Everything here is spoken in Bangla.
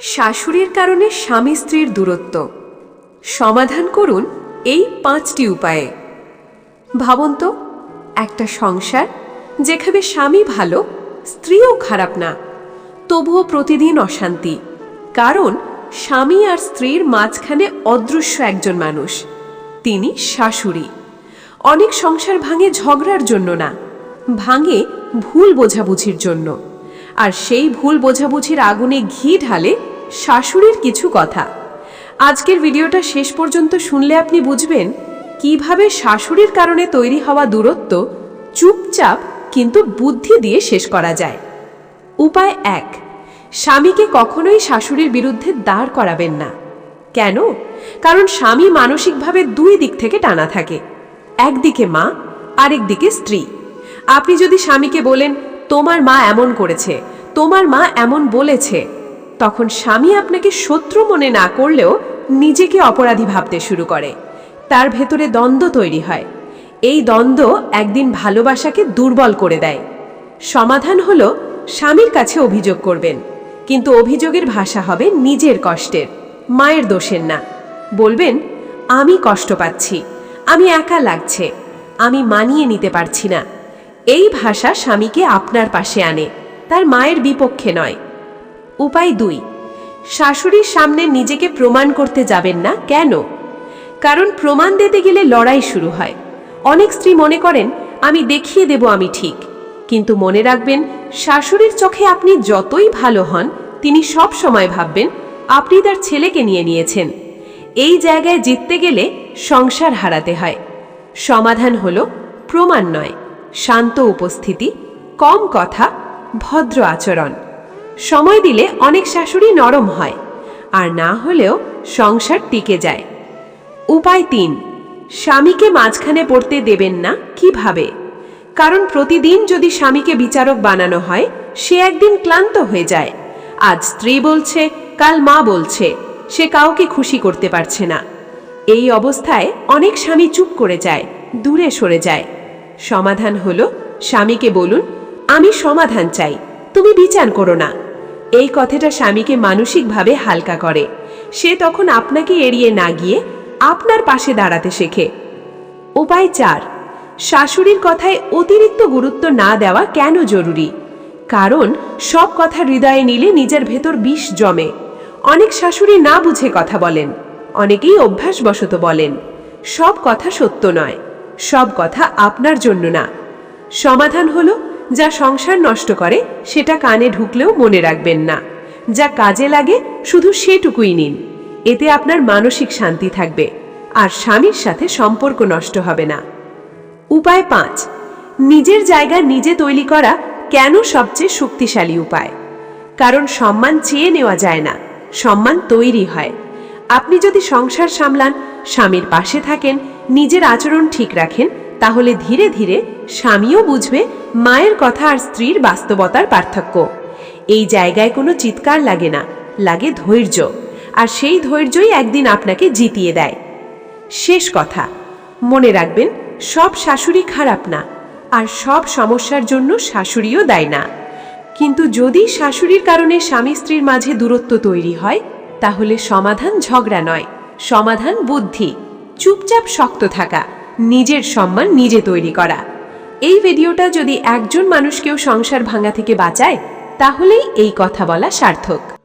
শাশুড়ির কারণে স্বামী স্ত্রীর দূরত্ব। সমাধান করুন এই পাঁচটি উপায়ে। ভাবুন তো একটা সংসার যেখানে স্বামী ভালো, স্ত্রীও খারাপ না, তবুও প্রতিদিন অশান্তি, কারণ স্বামী আর স্ত্রীর মাঝখানে অদৃশ্য একজন মানুষ, তিনি শাশুড়ি। অনেক সংসার ভাঙে ঝগড়ার জন্য না, ভাঙে ভুল বোঝাবুঝির জন্য, আর সেই ভুল বোঝাবুঝির আগুনে ঘি ঢালে শাশুড়ির কিছু কথা। আজকের ভিডিওটা শেষ পর্যন্ত শুনলে আপনি বুঝবেন কীভাবে শাশুড়ির কারণে তৈরি হওয়া দূরত্ব চুপচাপ কিন্তু বুদ্ধি দিয়ে শেষ করা যায়। উপায় এক, স্বামীকে কখনোই শাশুড়ির বিরুদ্ধে দাঁড় করাবেন না। কেন? কারণ স্বামী মানসিকভাবে দুই দিক থেকে টানা থাকে। একদিকে মা আরেক দিকে স্ত্রী। আপনি যদি স্বামীকে বলেন, তোমার মা এমন করেছে, তোমার মা এমন বলেছে তখন স্বামী আপনাকে শত্রু মনে না করলেও নিজেকে অপরাধী ভাবতে শুরু করে। তার ভেতরে দ্বন্দ্ব তৈরি হয়। এই দ্বন্দ্ব একদিন ভালোবাসাকে দুর্বল করে দেয়। সমাধান হলো স্বামীর কাছে অভিযোগ করবেন। কিন্তু অভিযোগের ভাষা হবে নিজের কষ্টের, মায়ের দোষের না। বলবেন, আমি কষ্ট পাচ্ছি, আমি একা লাগছে, আমি মানিয়ে নিতে পারছি না। এই ভাষা স্বামীকে আপনার পাশে আনে, তার মায়ের বিপক্ষে নয়। উপায় দুই। শাশুড়ির সামনে নিজেকে প্রমাণ করতে যাবেন না, কেন? কারণ প্রমাণ দিতে গেলে লড়াই শুরু হয়। অনেক স্ত্রী মনে করেন, আমি দেখিয়ে দেব আমি ঠিক। কিন্তু মনে রাখবেন, শাশুড়ির চোখে আপনি যতই ভালো হন, তিনি সব সময় ভাববেন, আপনি তার ছেলেকে নিয়ে নিয়েছেন। এই জায়গায় জিততে গেলে সংসার হারাতে হয়। সমাধান হল প্রমাণ নয়, শান্ত উপস্থিতি, কম কথা, ভদ্র আচরণ। সময় দিলে অনেক শাশুড়ি নরম হয়, আর না হলেও সংসার টিকে যায়। উপায় তিন, স্বামীকে মাঝখানে পড়তে দেবেন না কীভাবে? কারণ প্রতিদিন যদি স্বামীকে বিচারক বানানো হয়, সে একদিন ক্লান্ত হয়ে যায়। আজ স্ত্রী বলছে, কাল মা বলছে, সে কাউকে খুশি করতে পারছে না। এই অবস্থায় অনেক স্বামী চুপ করে যায়, দূরে সরে যায়। সমাধান হলো, স্বামীকে বলুন, আমি সমাধান চাই, তুমি বিচার করো না। এই কথাটা স্বামীকে মানসিকভাবে হালকা করে। সে তখন আপনাকে এড়িয়ে না গিয়ে আপনার পাশে দাঁড়াতে শেখে। উপায় চার, শাশুড়ির কথায় অতিরিক্ত গুরুত্ব না দেওয়া কেন জরুরি? কারণ, সব কথা হৃদয়ে নিলে নিজের ভেতর বিষ জমে। অনেক শাশুড়ি না বুঝে কথা বলেন। অনেকেই অভ্যাসবশত বলেন, সব কথা সত্য নয়, সব কথা আপনার জন্য না। সমাধান হলো যা সংসার নষ্ট করে, সেটা কানে ঢুকলেও মনে রাখবেন না। যা কাজে লাগে, শুধু সেটুকুই নিন। এতে আপনার মানসিক শান্তি থাকবে, আর স্বামীর সাথে সম্পর্ক নষ্ট হবে না। উপায় পাঁচ, নিজের জায়গা নিজে তৈরি করা কেন সবচেয়ে শক্তিশালী উপায়? কারণ সম্মান চেয়ে নেওয়া যায় না, সম্মান তৈরি হয়। আপনি যদি সংসার সামলান, স্বামীর পাশে থাকেন, নিজের আচরণ ঠিক রাখেন তাহলে ধীরে ধীরে স্বামীও বুঝবে মায়ের কথা আর স্ত্রীর বাস্তবতার পার্থক্য। এই জায়গায় কোনো চিৎকার লাগে না, লাগে ধৈর্য, আর সেই ধৈর্যই একদিন আপনাকে জিতিয়ে দেয়। শেষ কথা, মনে রাখবেন, সব শাশুড়ি খারাপ না, আর সব সমস্যার জন্য শাশুড়িও দেয় না। কিন্তু যদি শাশুড়ির কারণে স্বামী স্ত্রীর মাঝে দূরত্ব তৈরি হয়, তাহলে সমাধান ঝগড়া নয়, সমাধান বুদ্ধি, চুপচাপ শক্ত থাকা। নিজের সম্মান নিজে তৈরি করা। এই ভিডিওটা যদি একজন মানুষকেও সংসার ভাঙা থেকে বাঁচায়, তাহলেই এই কথা বলা সার্থক।